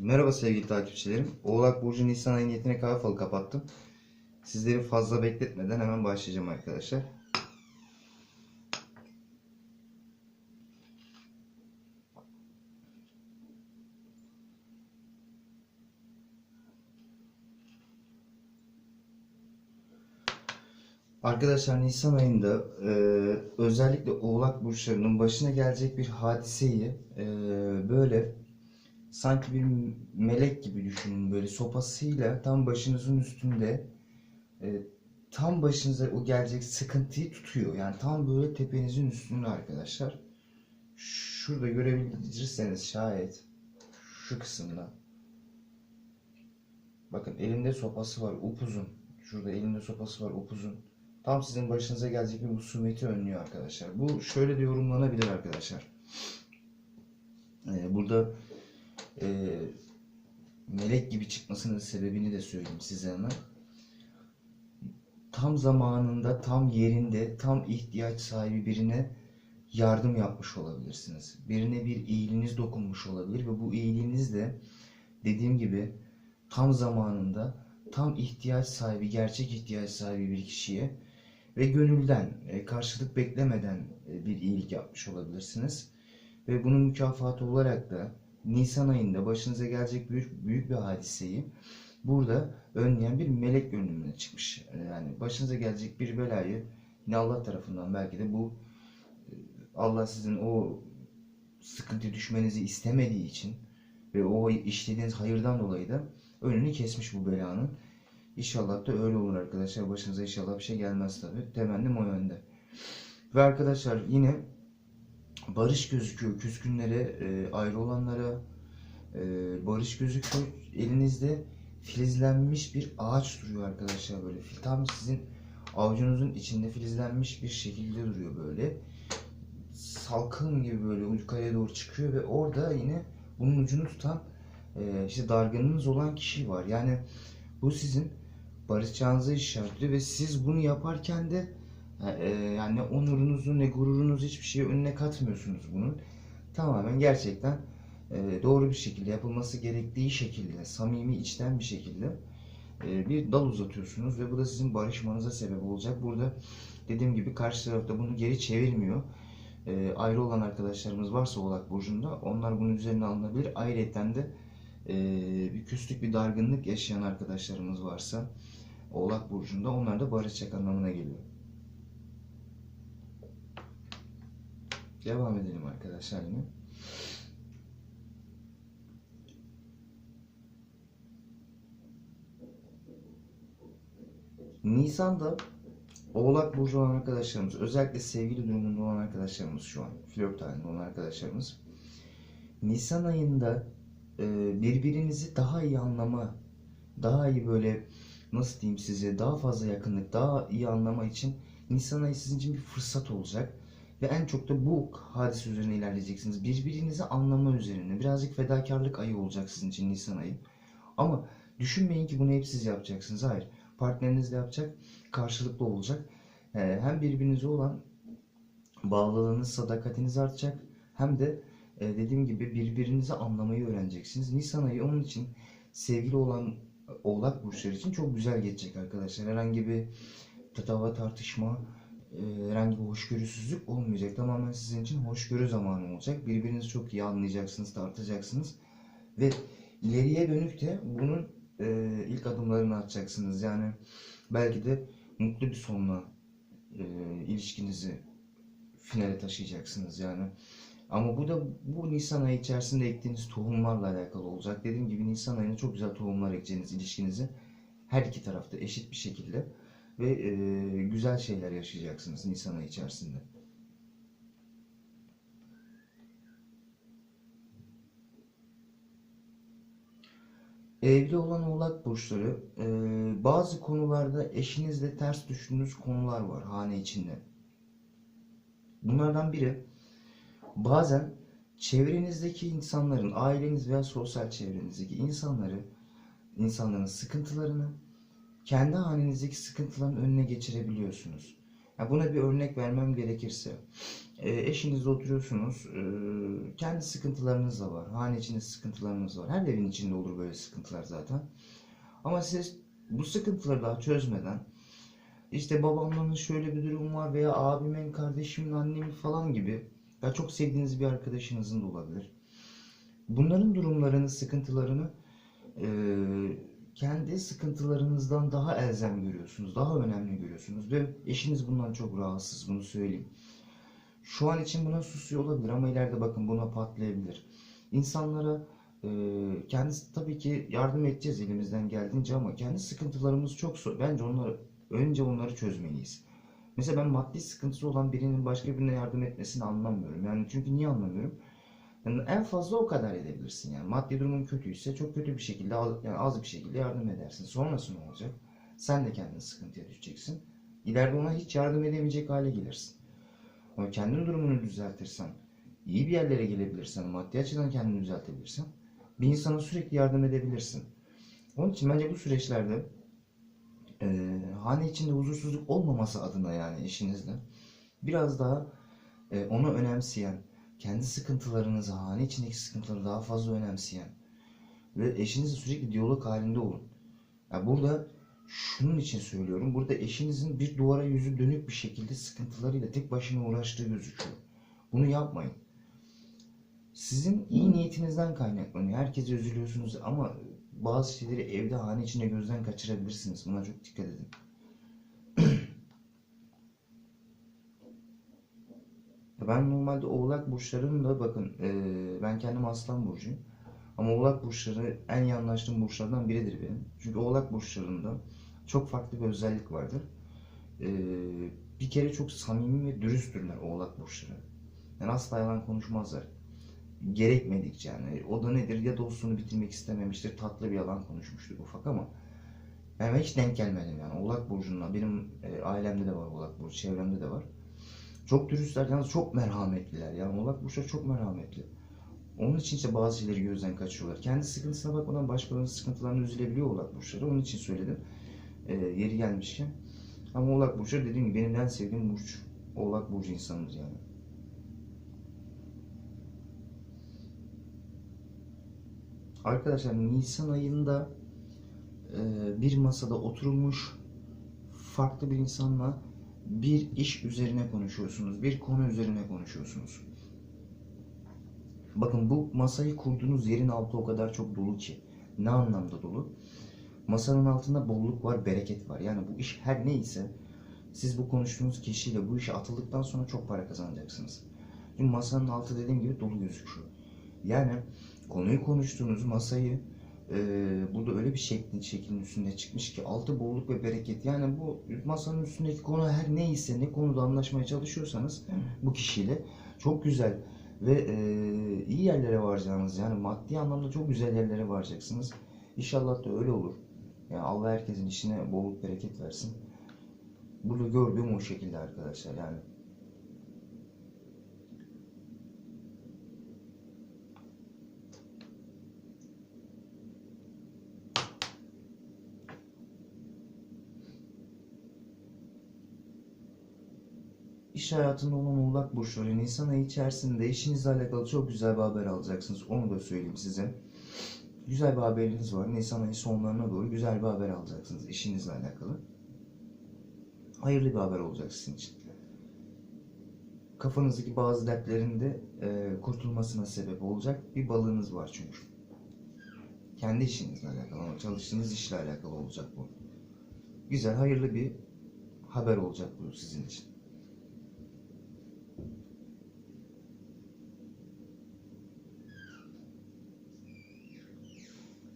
Merhaba sevgili takipçilerim. Oğlak Burcu Nisan ayı niyetine kahve kapattım. Sizleri fazla bekletmeden hemen başlayacağım arkadaşlar. Arkadaşlar Nisan ayında e, özellikle Oğlak burçlarının başına gelecek bir hadiseyi e, böyle sanki bir melek gibi düşünün böyle sopasıyla tam başınızın üstünde e, tam başınıza o gelecek sıkıntıyı tutuyor. Yani tam böyle tepenizin üstünde arkadaşlar. Şurada görebilirseniz şayet şu kısımda. Bakın elimde sopası var upuzun. Şurada elimde sopası var upuzun. Tam sizin başınıza gelecek bir musibeti önlüyor arkadaşlar. Bu şöyle de yorumlanabilir arkadaşlar. Ee, burada e, melek gibi çıkmasının sebebini de söyleyeyim size hemen. Tam zamanında, tam yerinde, tam ihtiyaç sahibi birine yardım yapmış olabilirsiniz. Birine bir iyiliğiniz dokunmuş olabilir ve bu iyiliğiniz de dediğim gibi tam zamanında, tam ihtiyaç sahibi, gerçek ihtiyaç sahibi bir kişiye ve gönülden, e, karşılık beklemeden e, bir iyilik yapmış olabilirsiniz. Ve bunun mükafatı olarak da Nisan ayında başınıza gelecek büyük, büyük bir hadiseyi burada önleyen bir melek görünümüne çıkmış. E, Yani başınıza gelecek bir belayı yine Allah tarafından belki de bu e, Allah sizin o sıkıntı düşmenizi istemediği için ve o işlediğiniz hayırdan dolayı da önünü kesmiş bu belanın. İnşallah da öyle olur arkadaşlar. Başınıza inşallah bir şey gelmez tabi. Temennim o yönde. Ve arkadaşlar yine barış gözüküyor. Küskünlere, e, ayrı olanlara e, barış gözüküyor. Elinizde filizlenmiş bir ağaç duruyor arkadaşlar böyle. Tam sizin avucunuzun içinde filizlenmiş bir şekilde duruyor böyle. Salkım gibi böyle yukarıya doğru çıkıyor ve orada yine bunun ucunu tutan e, işte dargınınız olan kişi var. Yani bu sizin barışacağınızı işaretliyor ve siz bunu yaparken de yani ne onurunuzu ne gururunuzu hiçbir şey önüne katmıyorsunuz bunun. Tamamen gerçekten e, doğru bir şekilde yapılması gerektiği şekilde, samimi içten bir şekilde e, bir dal uzatıyorsunuz ve bu da sizin barışmanıza sebep olacak. Burada dediğim gibi karşı tarafta bunu geri çevirmiyor. E, ayrı olan arkadaşlarımız varsa Oğlak Burcu'nda onlar bunun üzerine alınabilir. Ayrıca de e, bir küslük, bir dargınlık yaşayan arkadaşlarımız varsa Oğlak Burcu'nda onlar da barışacak anlamına geliyor. Devam edelim arkadaşlar yine. Nisan'da Oğlak Burcu olan arkadaşlarımız, özellikle sevgili durumunda olan arkadaşlarımız şu an, flört halinde olan arkadaşlarımız, Nisan ayında e, birbirinizi daha iyi anlama, daha iyi böyle nasıl diyeyim size, daha fazla yakınlık, daha iyi anlama için Nisan ayı sizin için bir fırsat olacak. Ve en çok da bu hadise üzerine ilerleyeceksiniz. Birbirinizi anlama üzerine. Birazcık fedakarlık ayı olacak sizin için Nisan ayı. Ama düşünmeyin ki bunu hep siz yapacaksınız. Hayır. Partneriniz de yapacak. Karşılıklı olacak. Ee, hem birbirinize olan bağlılığınız, sadakatiniz artacak. Hem de e, dediğim gibi birbirinizi anlamayı öğreneceksiniz. Nisan ayı onun için sevgili olan oğlak burçları için çok güzel geçecek arkadaşlar. Herhangi bir tatava tartışma, herhangi bir hoşgörüsüzlük olmayacak. Tamamen sizin için hoşgörü zamanı olacak. Birbirinizi çok iyi anlayacaksınız, tartacaksınız. Ve ileriye dönük de bunun e, ilk adımlarını atacaksınız. Yani belki de mutlu bir sonla e, ilişkinizi finale taşıyacaksınız yani. Ama bu da bu Nisan ayı içerisinde ektiğiniz tohumlarla alakalı olacak. Dediğim gibi Nisan ayında çok güzel tohumlar ekeceğiniz ilişkinizi her iki tarafta eşit bir şekilde ve e, güzel şeyler yaşayacaksınız Nisan ayı içerisinde. Evli olan oğlak burçları e, bazı konularda eşinizle ters düştüğünüz konular var hane içinde. Bunlardan biri bazen çevrenizdeki insanların, aileniz veya sosyal çevrenizdeki insanları, insanların sıkıntılarını kendi halinizdeki sıkıntıların önüne geçirebiliyorsunuz. Ya buna bir örnek vermem gerekirse, e, eşinizle oturuyorsunuz, e, kendi sıkıntılarınız da var, hane içinde sıkıntılarınız var. Her evin içinde olur böyle sıkıntılar zaten. Ama siz bu sıkıntıları daha çözmeden, işte babamın şöyle bir durum var veya abimin, kardeşimin, annemin falan gibi ya çok sevdiğiniz bir arkadaşınızın da olabilir. Bunların durumlarını, sıkıntılarını e, kendi sıkıntılarınızdan daha elzem görüyorsunuz, daha önemli görüyorsunuz ve eşiniz bundan çok rahatsız, bunu söyleyeyim. Şu an için buna susuyor olabilir ama ileride bakın buna patlayabilir. İnsanlara e, kendisi tabii ki yardım edeceğiz elimizden geldiğince ama kendi sıkıntılarımız çok zor. Bence onları önce onları çözmeliyiz. Mesela ben maddi sıkıntısı olan birinin başka birine yardım etmesini anlamıyorum. Yani çünkü niye anlamıyorum? Yani en fazla o kadar edebilirsin yani. Maddi durumun kötüyse çok kötü bir şekilde yani az bir şekilde yardım edersin. Sonrası ne olacak? Sen de kendin sıkıntıya düşeceksin. İleride ona hiç yardım edemeyecek hale gelirsin. Ama kendin durumunu düzeltirsen, iyi bir yerlere gelebilirsen, maddi açıdan kendini düzeltebilirsen bir insana sürekli yardım edebilirsin. Onun için bence bu süreçlerde e, hane içinde huzursuzluk olmaması adına yani eşinizle biraz daha e, onu önemseyen, kendi sıkıntılarınızı, hane içindeki sıkıntıları daha fazla önemseyen ve eşinizle sürekli diyalog halinde olun. Ya burada şunun için söylüyorum. Burada eşinizin bir duvara yüzü dönük bir şekilde sıkıntılarıyla tek başına uğraştığı gözüküyor. Bunu yapmayın. Sizin iyi niyetinizden kaynaklanıyor. Herkese üzülüyorsunuz ama bazı şeyleri evde hane içinde gözden kaçırabilirsiniz. Buna çok dikkat edin. Ben normalde oğlak burçlarının da bakın eee, ben kendim aslan burcuyum. Ama oğlak burçları en iyi anlaştığım burçlardan biridir benim. Çünkü oğlak burçlarında çok farklı bir özellik vardır. Eee, bir kere çok samimi ve dürüsttürler oğlak burçları. Yani asla yalan konuşmazlar. Gerekmedikçe yani. O da nedir? Ya dostluğunu bitirmek istememiştir. Tatlı bir yalan konuşmuştur ufak ama ben hiç denk gelmedim yani. Oğlak burcundan. Benim e, ailemde de var oğlak burcu. Çevremde de var. Çok dürüstler yalnız çok merhametliler. Yani oğlak burçları çok merhametli. Onun için işte bazı şeyleri gözden kaçırıyorlar. Kendi sıkıntısına bakmadan başkalarının sıkıntılarına üzülebiliyor oğlak burçları. Onun için söyledim. E, yeri gelmişken. Ama oğlak burçları dediğim gibi benim en sevdiğim burç. Oğlak burcu insanıdır yani. Arkadaşlar Nisan ayında e, bir masada oturulmuş farklı bir insanla bir iş üzerine konuşuyorsunuz. Bir konu üzerine konuşuyorsunuz. Bakın bu masayı kurduğunuz yerin altı o kadar çok dolu ki. Ne anlamda dolu? Masanın altında bolluk var, bereket var. Yani bu iş her neyse siz bu konuştuğunuz kişiyle bu işe atıldıktan sonra çok para kazanacaksınız. Çünkü masanın altı dediğim gibi dolu gözüküyor. Yani konuyu konuştuğunuz masayı burada öyle bir şeklin, şeklin üstünde çıkmış ki altı bolluk ve bereket. Yani bu masanın üstündeki konu her neyse, ne konuda anlaşmaya çalışıyorsanız bu kişiyle çok güzel ve e, iyi yerlere varacağınız yani maddi anlamda çok güzel yerlere varacaksınız. İnşallah da öyle olur. Yani Allah herkesin işine bolluk bereket versin. Burada gördüğüm o şekilde arkadaşlar yani. İş hayatında olan oğlak burçları Nisan ayı içerisinde işinizle alakalı çok güzel bir haber alacaksınız. Onu da söyleyeyim size. Güzel bir haberiniz var. Nisan ayı sonlarına doğru güzel bir haber alacaksınız işinizle alakalı. Hayırlı bir haber olacak sizin için. Kafanızdaki bazı dertlerin de e, kurtulmasına sebep olacak bir balığınız var çünkü. Kendi işinizle alakalı ama çalıştığınız işle alakalı olacak bu. Güzel, hayırlı bir haber olacak bu sizin için.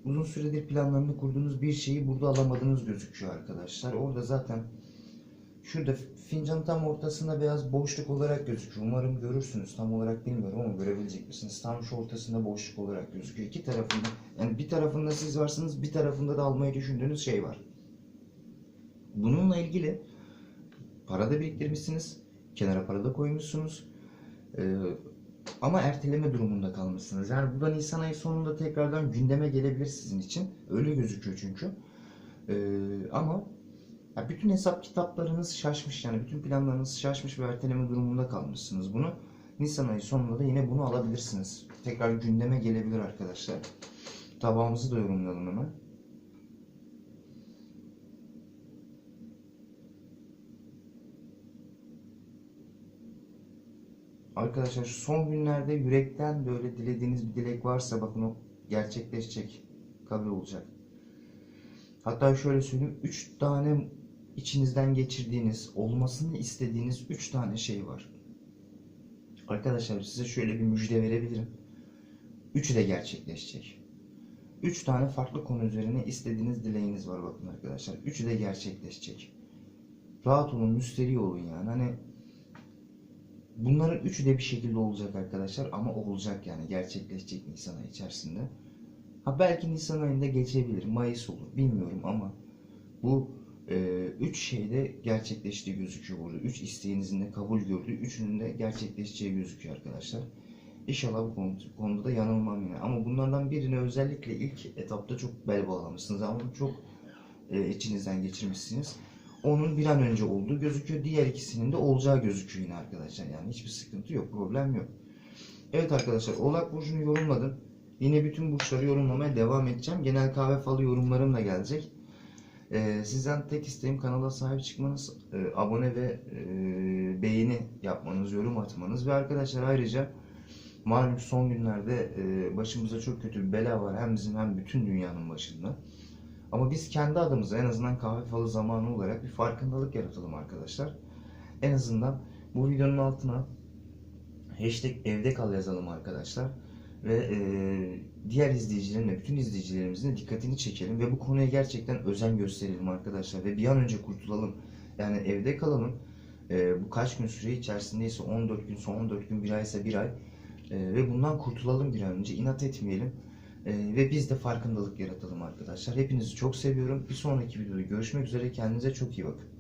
Uzun süredir planlarını kurduğunuz bir şeyi burada alamadığınız gözüküyor arkadaşlar. Orada zaten şurada fincanın tam ortasında beyaz boşluk olarak gözüküyor. Umarım görürsünüz. Tam olarak bilmiyorum ama görebilecek misiniz? Tam şu ortasında boşluk olarak gözüküyor. İki tarafında yani bir tarafında siz varsınız bir tarafında da almayı düşündüğünüz şey var. Bununla ilgili para da biriktirmişsiniz. Kenara para da koymuşsunuz. Ee, ama erteleme durumunda kalmışsınız. Yani bu da Nisan ayı sonunda tekrardan gündeme gelebilir sizin için. Öyle gözüküyor çünkü. Ee, ama Ya bütün hesap kitaplarınız şaşmış yani bütün planlarınız şaşmış ve erteleme durumunda kalmışsınız bunu. Nisan ayı sonunda da yine bunu alabilirsiniz. Tekrar gündeme gelebilir arkadaşlar. Tabağımızı da yorumlayalım hemen. Arkadaşlar şu son günlerde yürekten böyle dilediğiniz bir dilek varsa bakın o gerçekleşecek. Kabul olacak. Hatta şöyle söyleyeyim. Üç tane içinizden geçirdiğiniz, olmasını istediğiniz üç tane şey var. Arkadaşlar size şöyle bir müjde verebilirim. Üçü de gerçekleşecek. Üç tane farklı konu üzerine istediğiniz dileğiniz var bakın arkadaşlar. Üçü de gerçekleşecek. Rahat olun, müsterih olun yani. Hani bunların üçü de bir şekilde olacak arkadaşlar ama olacak yani gerçekleşecek Nisan ayı içerisinde. Ha belki Nisan ayında geçebilir, Mayıs olur bilmiyorum ama bu e, üç şeyde gerçekleştiği gözüküyor burada. Üç isteğinizin de kabul gördüğü, üçünün de gerçekleşeceği gözüküyor arkadaşlar. İnşallah bu konu- konuda da yanılmam yine. Ama bunlardan birini özellikle ilk etapta çok bel bağlamışsınız ama çok e, içinizden geçirmişsiniz. Onun bir an önce olduğu gözüküyor. Diğer ikisinin de olacağı gözüküyor yine arkadaşlar. Yani hiçbir sıkıntı yok, problem yok. Evet arkadaşlar, Oğlak Burcu'nu yorumladım. Yine bütün burçları yorumlamaya devam edeceğim. Genel kahve falı yorumlarım da gelecek. Ee, sizden tek isteğim kanala sahip çıkmanız, e, abone ve e, beğeni yapmanız, yorum atmanız ve arkadaşlar ayrıca malum son günlerde e, başımıza çok kötü bir bela var hem bizim hem bütün dünyanın başında. Ama biz kendi adımıza en azından kahve falı zamanı olarak bir farkındalık yaratalım arkadaşlar. En azından bu videonun altına hashtag evde kal yazalım arkadaşlar. Ve e, diğer izleyicilerin ve bütün izleyicilerimizin de dikkatini çekelim ve bu konuya gerçekten özen gösterelim arkadaşlar ve bir an önce kurtulalım. Yani evde kalalım. E, bu kaç gün süre içerisindeyse 14 gün, son 14 gün, bir aysa bir ay. E, ve bundan kurtulalım bir an önce. inat etmeyelim. E, ve biz de farkındalık yaratalım arkadaşlar. Hepinizi çok seviyorum. Bir sonraki videoda görüşmek üzere. Kendinize çok iyi bakın.